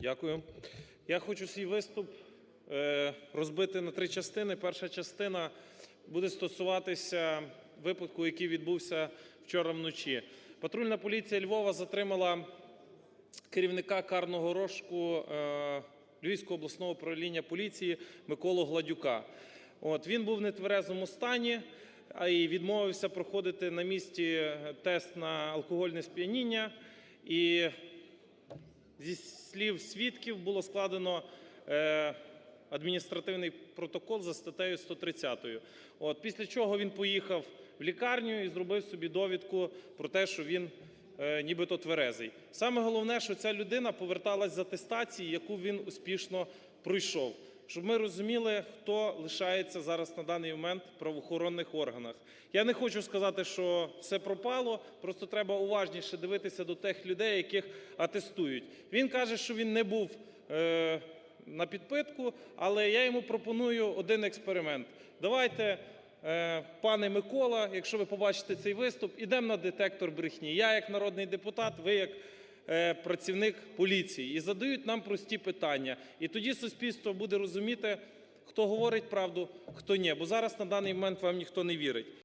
Дякую. Я хочу свій виступ е, розбити на три частини. Перша частина буде стосуватися випадку, який відбувся вчора вночі. Патрульна поліція Львова затримала керівника карного розшуку е, Львівського обласного управління поліції Миколу Гладюка. От, він був в нетверезому стані, а й відмовився проходити на місці тест на алкогольне сп'яніння. І зі слів свідків було складено е, адміністративний протокол за статтею 130. От, після чого він поїхав в лікарню і зробив собі довідку про те, що він е, нібито тверезий. Саме головне, що ця людина поверталась з атестації, яку він успішно пройшов. Щоб ми розуміли, хто лишається зараз на даний момент в правоохоронних органах. Я не хочу сказати, що все пропало, просто треба уважніше дивитися до тих людей, яких атестують. Він каже, що він не був е, на підпитку, але я йому пропоную один експеримент. Давайте, е, пане Микола, якщо ви побачите цей виступ, ідемо на детектор брехні. Я як народний депутат, ви як працівник поліції. І задають нам прості питання. І тоді суспільство буде розуміти, хто говорить правду, хто ні. Бо зараз на даний момент вам ніхто не вірить.